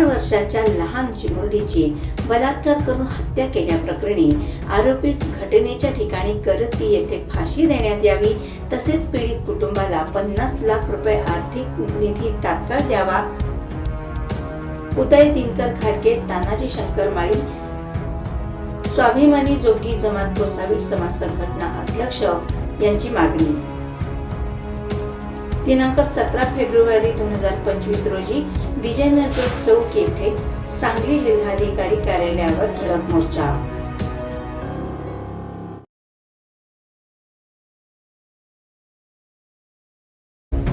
चार वर्षाच्या लहान चिमुरडीची बलात्कार करून हत्या केल्याप्रकरणी आरोपीस घटनेच्या ठिकाणी करजगी येथे फाशी देण्यात यावी. तसेच पीडित कुटुंबाला पन्नास लाख रुपये आर्थिक निधी तात्काळ द्यावा. उदय दिनकर खाडके तानाजी शंकर माळी स्वाभिमानी जोगी जमात गोसावी समाज संघटना अध्यक्ष यांची मागणी. दिनांक सतरा फेब्रुवारी दोन हजार पंचवीस रोजी विजयनगर चौक येथे सांगली जिल्हाधिकारी कार्यालयावर धडक मोर्चा.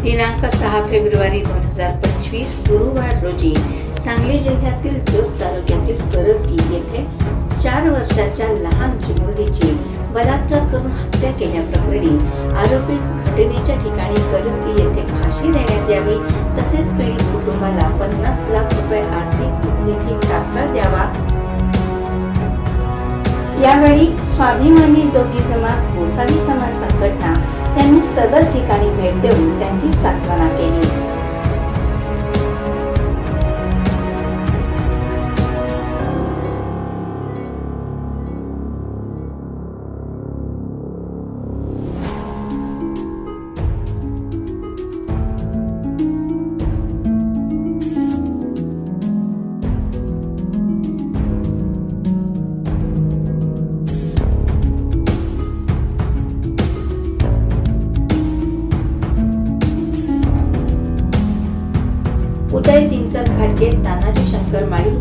दिनांक सहा फेब्रुवारी दोन हजार पंचवीस गुरुवार रोजी सांगली जिल्ह्यातील जत तालुक्यातील करजगी चार वर्षाच्या लहान चिमुरडीची बलात्कार करून हत्या केल्याप्रकरणी आरोपीस घटनेच्या ठिकाणी करजगी येथे फाशी देण्यात यावी तसेच पीडित कुटुंबाला पन्नास लाख रुपये आर्थिक निधी तात्काळ द्यावा. यावेळी स्वाभिमानी जोगी जमात गोसावी समाज संघटना यांनी सदर ठिकाणी भेट देऊन त्यांची सांत्वना केली. उदय दिनकर घाटगे तानाजी शंकर माळी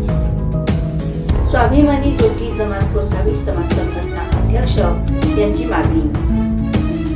स्वाभिमानी जोगी जमात कोसावी समाज संघटना अध्यक्ष यांची मागणी.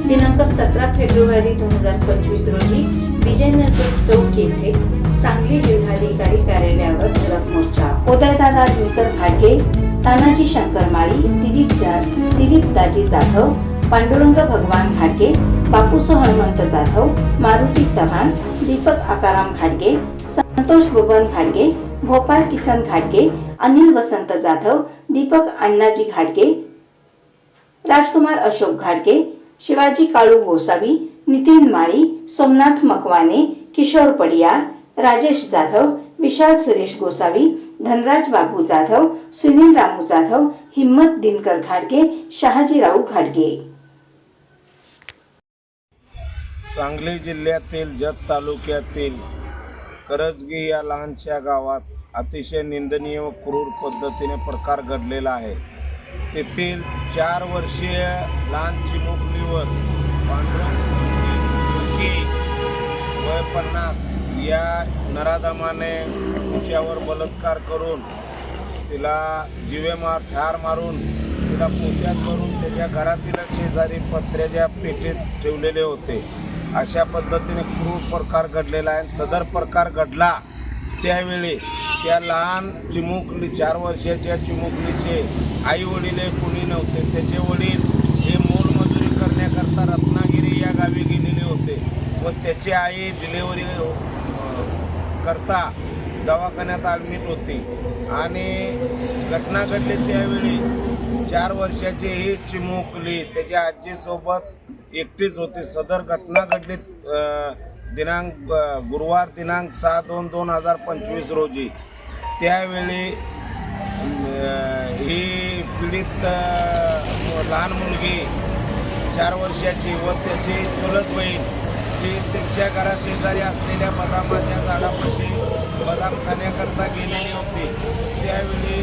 दिनांक सतरा फेब्रुवारी दोन हजार पंचवीस रोजी विजयनगर चौक येथे सांगली जिल्हाधिकारी कार्यालयावर धडक मोर्चा. उदयदादा दिनकर घाटगे तानाजी शंकर माळी दिलीप जात दिलीप दाजी जाधव पांडुरंग भगवान घाटगे बापूसो हनुमंत जाधव मारुती चव्हाण दीपक आकाराम घाटगे संतोष बबन घाटगे भोपाल किसन घाटगे अनिल वसंत जाधव दीपक अण्णाजी घाटगे राजकुमार अशोक घाटगे शिवाजी काळू गोसावी नितीन माळी सोमनाथ मकवाने किशोर पडियार राजेश जाधव विशाल सुरेश गोसावी धनराज बाबू जाधव सुनील रामू जाधव हिम्मत दिनकर घाटगे शहाजीराव घाटगे सांगली जिल्ह्यातील जत तालुक्यातील करजगी या लहानशा गावात अतिशय निंदनीय व क्रूर पद्धतीने प्रकार घडलेला आहे. तेथील चार वर्षीय लहान चिमुकलीवर पांडुरंग वय पन्नास या नराधमाने तिच्यावर बलात्कार करून तिला जिवे मार ठार मारून तिला पोत्यात भरून त्याच्या घरातीलच शेजारी पत्र्याच्या पेटीत ठेवलेले होते. अशा पद्धतीने क्रूर प्रकार घडलेला आहे. सदर प्रकार घडला त्यावेळी त्या लहान चिमुकली चार वर्षाच्या चिमुकलीचे आई वडील कुणी नव्हते. त्याचे वडील हे मोलमजुरी करण्याकरता रत्नागिरी या गावी गेलेले होते व त्याची आई डिलेवरी करता दवाखान्यात ॲडमिट होती. आणि घटना घडली त्यावेळी. चार वर्षाची ही चिमुकली त्याच्या आजीसोबत एकटीच होती. सदर घटना घडली दिनांक गुरुवार दिनांक सहा दोन दोन हजार पंचवीस रोजी. त्यावेळी ही पीडित लहान मुलगी चार वर्षाची व त्याची चुलत बहीण ती त्यांच्या घराशेजारी असलेल्या बदामाच्या झाडापाशी बदाम खाण्याकरता गेलेली होती. त्यावेळी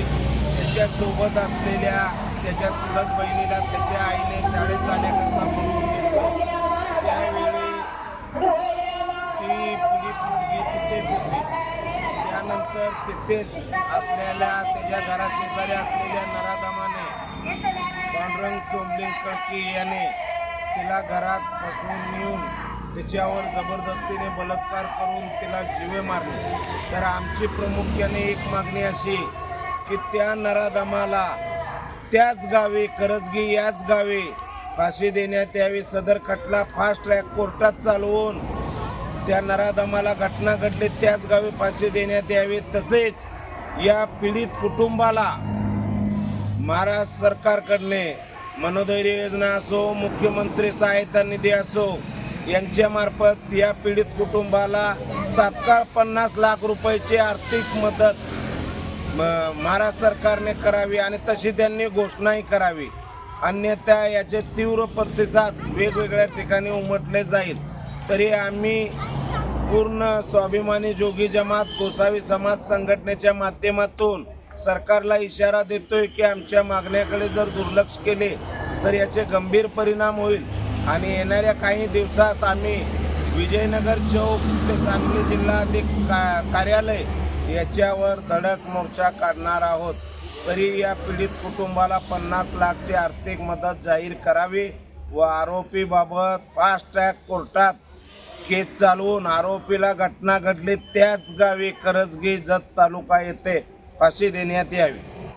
त्याच्यासोबत असलेल्या त्याच्या चुलत बहिणीला त्याच्या आईने शाळेत जाण्याकरता बोलवून त्यानंतर असलेल्या त्याच्या घराशेजारी असलेल्या नराधमाने पांडुरंग सोमलिंग कळकी याने तिला घरात बसवून नेऊन तिच्यावर जबरदस्तीने बलात्कार करून तिला जीवे मारले. तर आमची प्रामुख्याने एक मागणी अशी की त्या नराधमाला त्याच गावी करजगी याच गावी फाशी देण्यात यावी. सदर खटला फास्ट ट्रॅक कोर्टात चालवून त्या नराधमाला घटना घडली त्याच गावी फाशी देण्यात यावे. तसेच या पीडित कुटुंबाला महाराष्ट्र सरकारकडने मनोधैर्य योजना असो मुख्यमंत्री सहायता निधी असो यांच्यामार्फत या पीडित कुटुंबाला तात्काळ पन्नास लाख रुपयाची आर्थिक मदत महाराष्ट्र सरकारने करावी आणि तशी त्यांनी घोषणाही करावी. अन्यथा याचे तीव्र प्रतिसाद वेगवेगळ्या ठिकाणी उमटले जाईल. तरी आम्ही पूर्ण स्वाभिमानी जोगी जमात गोसावी समाज संघटनेच्या माध्यमातून सरकारला इशारा देतोय की आमच्या मागण्याकडे जर दुर्लक्ष केले तर याचे गंभीर परिणाम होईल. आणि येणाऱ्या काही दिवसात आम्ही विजयनगर चौक ते सांगली जिल्हा ते का कार्यालय याच्यावर धडक मोर्चा काढणार आहोत. तरी या पीडित कुटुंबाला पन्नास लाखची आर्थिक मदत जाहीर करावी व आरोपीबाबत फास्ट ट्रॅक कोर्टात केस चालवून आरोपीला घटना घडली त्याच गावी करजगी जत तालुका येथे फाशी देण्यात यावी.